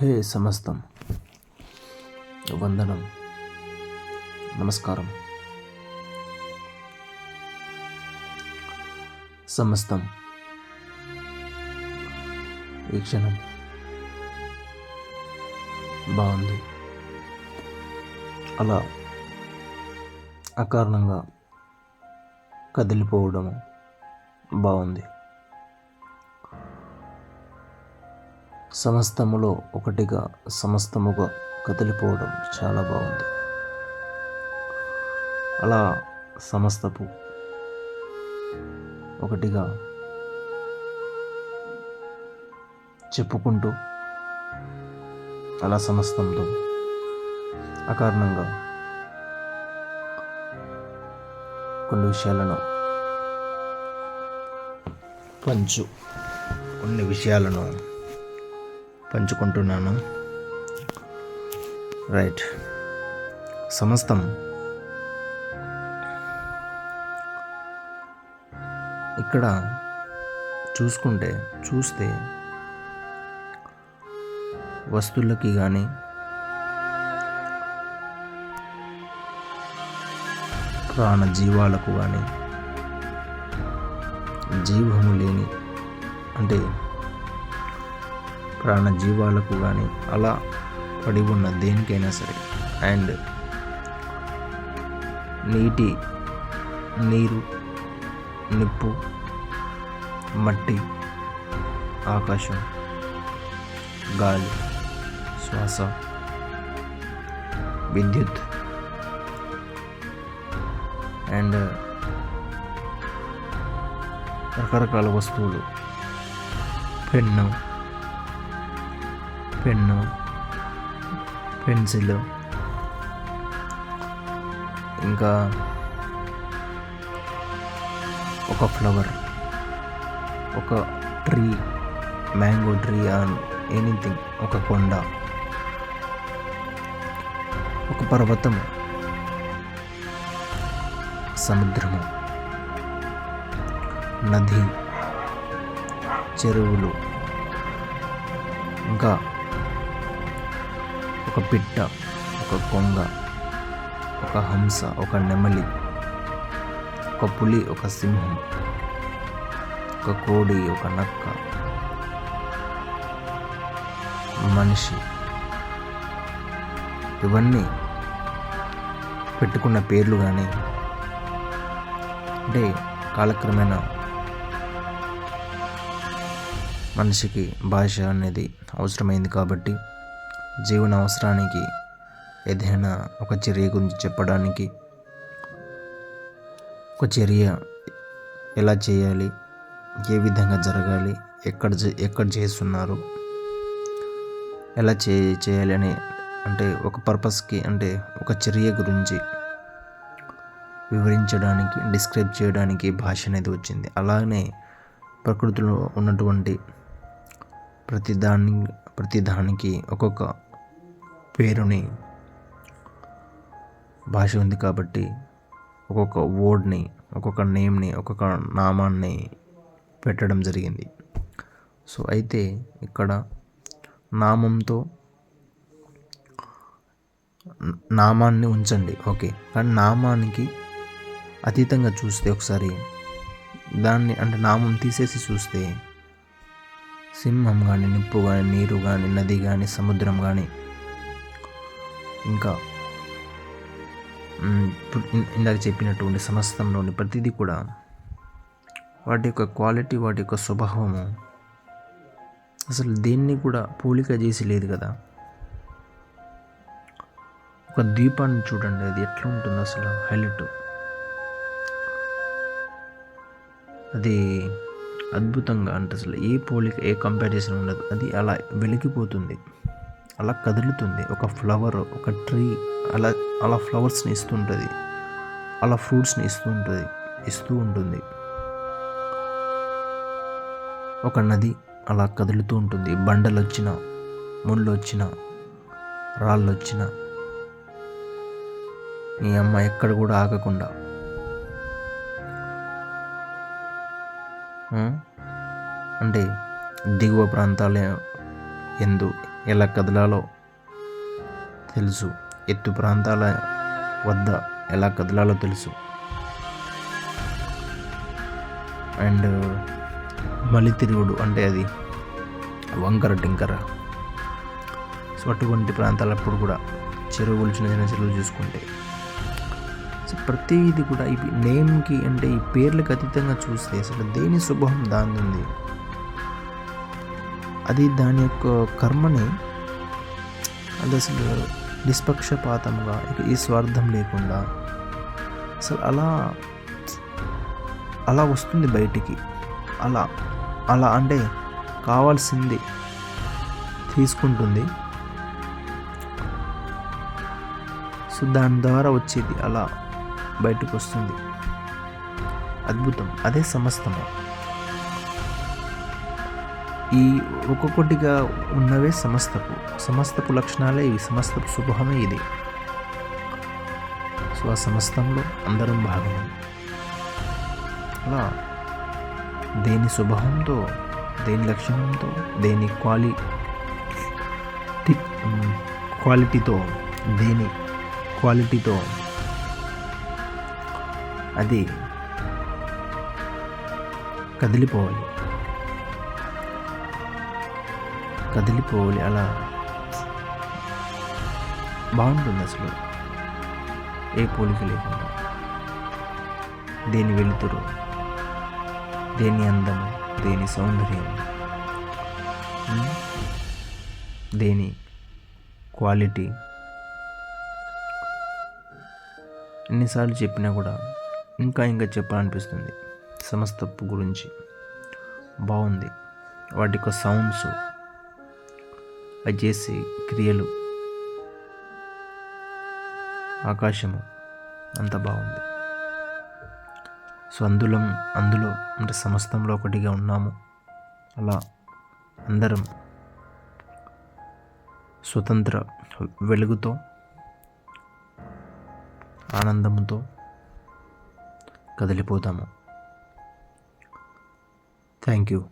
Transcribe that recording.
హే సమస్తం. వందనం. నమస్కారం. సమస్తం. వీక్షణం బాగుంది. అలా అకారణంగా కదిలిపోవడము బాగుంది. సమస్తములో ఒకటిగా సమస్తముగా కదిలిపోవడం చాలా బాగుంది. అలా సమస్తపు ఒకటిగా చెప్పుకుంటూ అలా సమస్తంతో అకారణంగా కొన్ని విషయాలను పంచు కొన్ని విషయాలను పంచుకుంటున్నాను. రైట్. సమస్తం. ఇక్కడ చూసుకుంటే చూస్తే వస్తువులకి కానీ ప్రాణ జీవాలకు కానీ జీవము లేని అంటే ప్రాణజీవాలకు కానీ అలా పడి ఉన్న దేనికైనా సరే. అండ్ నీటి నీరు నిప్పు మట్టి ఆకాశం గాలి శ్వాస విద్యుత్ అండ్ రకరకాల వస్తువులు పెన్ను పెన్ను పెన్సిల్. ఇంకా ఒక ఫ్లవర్ ఒక ట్రీ మ్యాంగో ట్రీ అని ఎనీథింగ్ ఒక కొండ ఒక పర్వతం సముద్రము నది చెరువులు ఇంకా ఒక పిట్ట ఒక కొంగ ఒక హంస ఒక నెమలి ఒక పులి ఒక సింహం ఒక కోడి ఒక నక్క మనిషి. ఇవన్నీ పెట్టుకున్న పేర్లు కానీ అంటే కాలక్రమేణా మనిషికి భాష అనేది అవసరమైంది కాబట్టి జీవన అవసరానికి ఏదైనా ఒక చర్య గురించి చెప్పడానికి ఒక చర్య ఎలా చేయాలి? ఏ విధంగా జరగాలి? ఎక్కడ చే- ఎక్కడ చేస్తున్నారు? ఎలా చే చేయాలి అని అంటే ఒక పర్పస్కి అంటే ఒక చర్య గురించి వివరించడానికి డిస్క్రైబ్ చేయడానికి భాష అనేది వచ్చింది. అలానే ప్రకృతిలో ఉన్నటువంటి ప్రతి దాని ప్రతి దానికి ఒక్కొక్క పేరుని భాష ఉంది కాబట్టి ఒక్కొక్క వర్డ్ని ఒక్కొక్క నేమ్ని ఒక్కొక్క నామాన్ని పెట్టడం జరిగింది. సో అయితే ఇక్కడ నామంతో నామాన్ని ఉంచండి. ఓకే. కానీ నామానికి అతీతంగా చూస్తే ఒకసారి దాన్ని అంటే నామం తీసేసి చూస్తే సింహం కానీ నిప్పు కానీ నీరు కానీ నది కానీ సముద్రం కానీ ఇంకా ఇప్పుడు ఇందాక చెప్పినటువంటి సమస్తంలోని ప్రతిదీ కూడా వాటి యొక్క క్వాలిటీ వాటి యొక్క స్వభావము అసలు దేన్ని కూడా పోలిక చేసి లేదు కదా. ఒక దీపాన్ని చూడండి అది ఎట్లా ఉంటుంది అసలు హైలైట్. అది అద్భుతంగా అంటే అసలు ఏ పోలిక ఏ కంపారిజన్ ఉండదు అది అలా వెలిగిపోతుంది. అలా కదులుతుంది. ఒక ఫ్లవర్ ఒక ట్రీ అలా అలా ఫ్లవర్స్ని ఇస్తుంటుంది అలా ఫ్రూట్స్ని ఇస్తూ ఉంటుంది ఇస్తూ ఉంటుంది. ఒక నది అలా కదులుతూ ఉంటుంది. బండలు వచ్చిన ముళ్ళు వచ్చిన రాళ్ళు వచ్చిన ఈ అమ్మ ఎక్కడ కూడా ఆగకుండా. అంటే దిగువ ప్రాంతాలే ఎందు ఎలా కదలాలో తెలుసు. ఎత్తు ప్రాంతాల వద్ద ఎలా కదలాలో తెలుసు. అండ్ మలి తిరుగుడు అంటే అది వంకర టింకర. సో అటువంటి ప్రాంతాలప్పుడు కూడా చెరువులు చిన్న చిన్న చెరువులు చూసుకుంటే. సో ప్రతిది కూడా ఈ నేమ్కి అంటే ఈ పేర్లకు అతీతంగా చూస్తే అసలు దేని స్వభావం దాని ఉంది అది దాని యొక్క కర్మని అది అసలు నిష్పక్షపాతంగా ఇక ఈ స్వార్థం లేకుండా. అసలు అలా అలా వస్తుంది బయటికి. అలా అలా అంటే కావాల్సింది తీసుకుంటుంది. సో దాని ద్వారా వచ్చేది అలా బయటకు వస్తుంది. అద్భుతం. అదే సమస్తము. ఈ ఒక్కొక్కటిగా ఉన్నవే సమస్తపు సమస్తపు లక్షణాలే ఇవి సమస్తపు శుభమే ఇది. సో ఆ సమస్తంలో అందరం భాగమే. అలా దేని స్వభావంతో దేని లక్షణంతో దేని క్వాలి క్వాలిటీతో దేని క్వాలిటీతో అది కదిలిపోవాలి. కదిలిపోవాలి అలా. బాగుంటుంది అసలు. ఏ పోలిక లేకుండా. దేని వెలుతురు దేని అందము దేని సౌందర్యం దేని క్వాలిటీ. ఎన్నిసార్లు చెప్పినా కూడా ఇంకా ఇంకా చెప్పాలనిపిస్తుంది. సమస్తపు గురించి. బాగుంది. వాటి యొక్క సౌండ్స్. అది చేసే క్రియలు. ఆకాశము అంత బాగుంది. సో అందులో అందులో అంటే సమస్తంలో ఒకటిగా ఉన్నాము. అలా అందరం స్వతంత్ర వెలుగుతో ఆనందంతో కదిలిపోతాము. Thank you